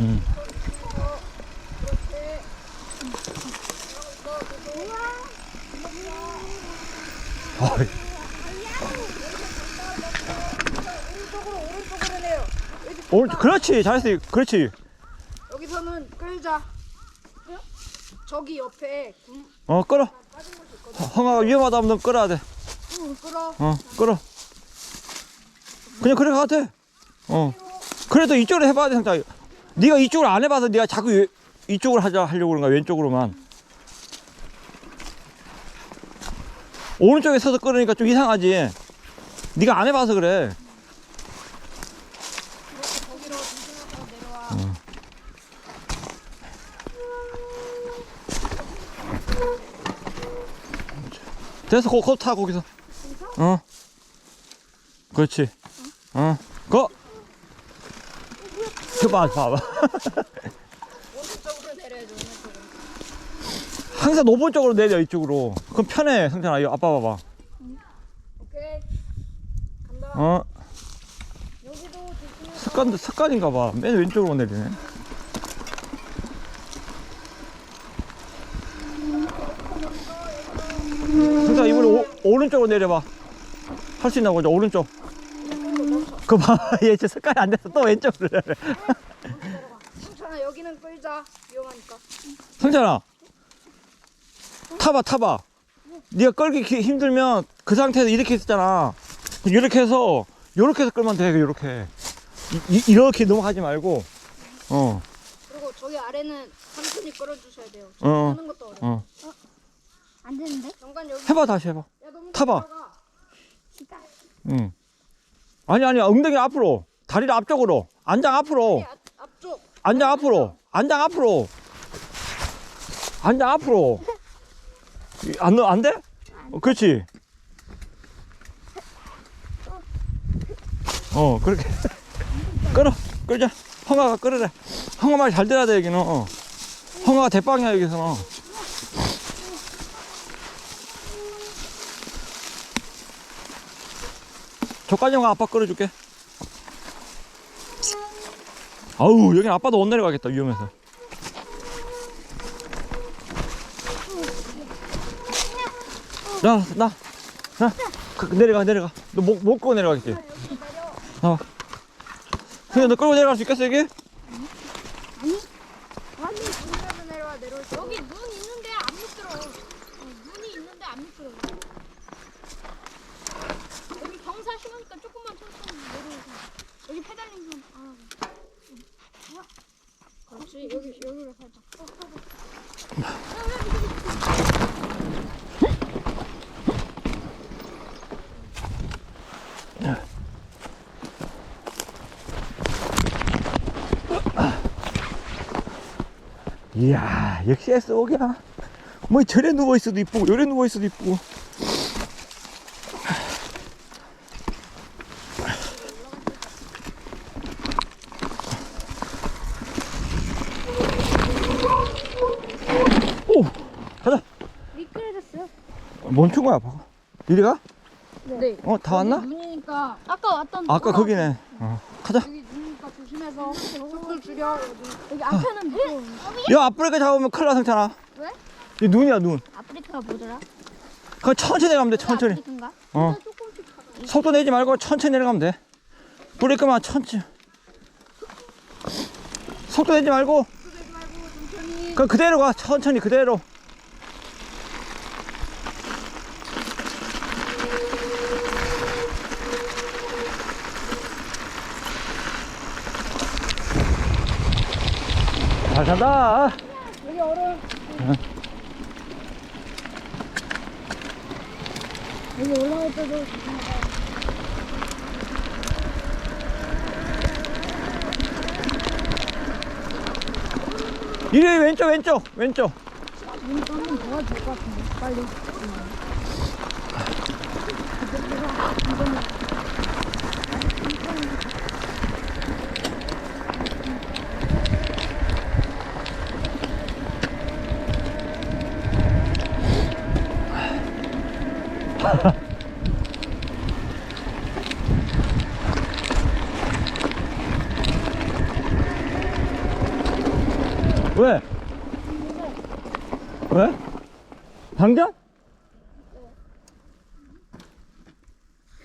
음. 어이, 오른 그렇지 잘했어 그렇지 여기서는 끌자. 저기 옆에 군어 끌어 빠진 곳이 있거든. 허- 형아가 위험하다면 너 끌어야 돼 응, 끌어. 어, 끌어. 그냥 그래 가도 돼. 어. 그래도 이쪽으로 해봐야 돼, 상자. 네가 이쪽으로 안 해봐서 네가 자꾸 이- 이쪽으로 하자 하려고 그런가 왼쪽으로만. 오른쪽에 서서 끌으니까 좀 이상하지. 네가 안 해봐서 그래. 내려와. 됐어, 거, 거 타, 거기서. 어. 그렇지. 어. 거. 그 봐, 봐봐. 오른쪽으로 내려야죠. 오른쪽으로. 항상 노본 쪽으로 내려, 이쪽으로. 그럼 편해, 상태나. 이거 아빠 봐봐. 오케이. 간다. 어. 여기도. 습관, 습관인가 봐. 맨 왼쪽으로 내리네. 진짜 이번에 오, 오른쪽으로 내려봐. 할 수 있나 보자, 오른쪽. 그 봐, 얘 진짜 습관이 안 돼서 또 왼쪽으로 내려. 괜찮아. 여기는 끌자. 위험하니까. 성찬아. 타봐, 타봐. 네가 끌기 기- 힘들면 그 상태에서 이렇게 있었잖아. 이렇게 해서, 요렇게 해서 끌면 돼, 요렇게. 이, 이- 이렇게 넘어가지 말고. 어, 그리고 저기 아래는 삼촌이 끌어주셔야 돼요. 어. 하는 것도 어려워. 어. 안 되는데? 잠깐 여기. 해봐, 다시 해봐. 야, 너무 타봐. 들어가. 응. 아니 아니 엉덩이 앞으로. 다리를 앞쪽으로. 안장 앞으로. 앞, 앞쪽. 안장 앞으로. 안장 앞으로. 안장 앞으로. 안, 안 돼? 어, 그렇지. 어 그렇게. 끌어. 끌자 형아가 끌으래. 형아 말잘 들어야 돼 여기는. 어. 형아가 대빵이야 여기서는 저까지 형아 아빠 끌어줄게 아우 여긴 아빠도 못 내려가겠다 위험해서 야나 나, 그, 내려가 내려가 너 못 못 끌고 내려가겠지 나와 그냥 너 끌고 내려갈 수 있겠어 여기? 내려올 수. 여기 눈 있는데 안 미끄러. 어, 눈이 있는데 안 미끄러. 여 심으니까 조금만 천천히 내려오세요. 여기 페달링 좀. 아, 그렇지. 여기 여기로 살짝. 이야 역시 S5기야 뭐 저래 누워있어도 이쁘고 요래 누워있어도 이쁘고 가자 미끄러졌어요? 멈춘 거야 아빠가 이리 가? 네. 어 다 왔나? 눈이니까 아까 왔던. 아까 거기네 어, 가자 여기 눈이니까 조심해서 속도 줄여. 여기. 여기 앞에는 무서워. 야 앞브레이크 잡으면 큰일 나 상찬아 왜? 이 눈이야 눈 아프리카가 뭐더라? 그거 천천히 내려가면 돼 천천히 아프리카인가? 어 속도 내지 말고 천천히 내려가면 돼 브레이크만 천천히 속도 내지 말고 내지 말고 천천히. 그 그대로 가 천천히 그대로 잘 산다 여기 얼음. 여기 올라갈 때도. 이리 왼쪽 왼쪽 왼쪽 눈 한번 도와줄 것 같은데. 빨리. 왜? 왜? 당근?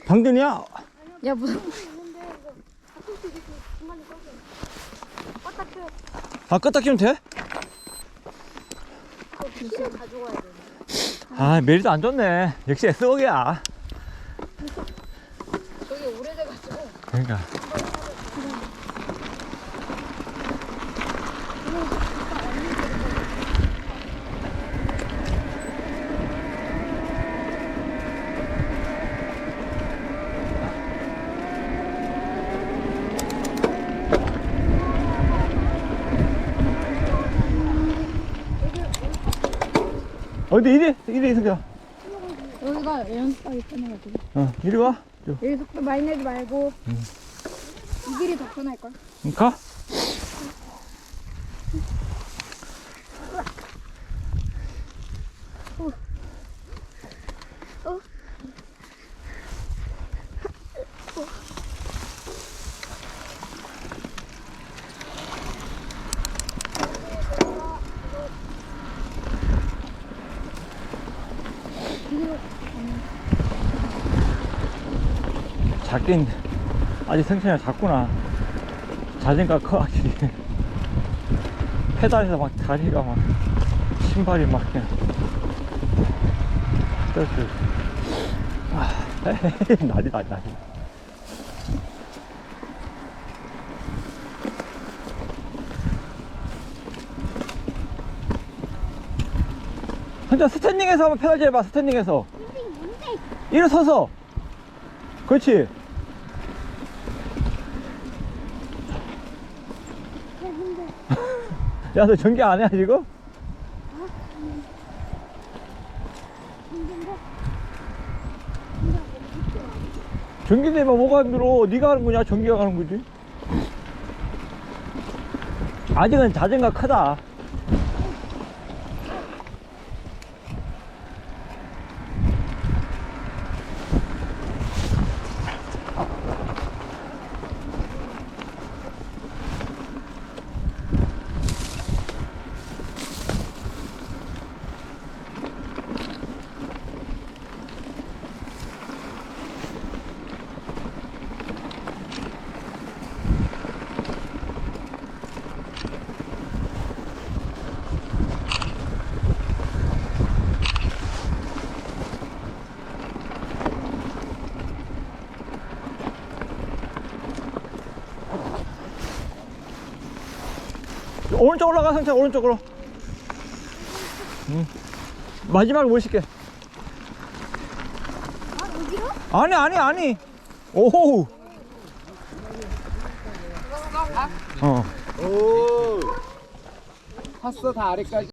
당근이야? 야 무슨 아 껐다 키면 돼? 가져와야 돼. 아, 메리도 안 좋네. 역시 S웍이야. 저게 오래돼가지고 그러니까. 어디 이리? 이리 승자. 여기가 연습하기 편해가지고 어, 이리 와. 여기 속도 많이 내지 말고 이 길이 더 편할걸 응, 가. 작긴 아직 승천이가 작구나. 자전거 커 확실히 페달에서 막 다리가 막 신발이 막 그냥 떨어져 아, 나지 나지 나지 혼자 스탠딩에서 한번 페달 재봐 스탠딩에서. 일어서서. 그렇지 야, 너 전기 안 해, 지금? 전기 되면 뭐가 힘들어? 네가 하는 거냐? 전기가 하는 거지? 아직은 자전거 크다. 오른쪽 올라가, 상차 오른쪽으로. 응. 마지막으로 모실게. 아 여기로? 아니, 아니, 아니. 오호. 어. 오. 팠어 다 아래까지.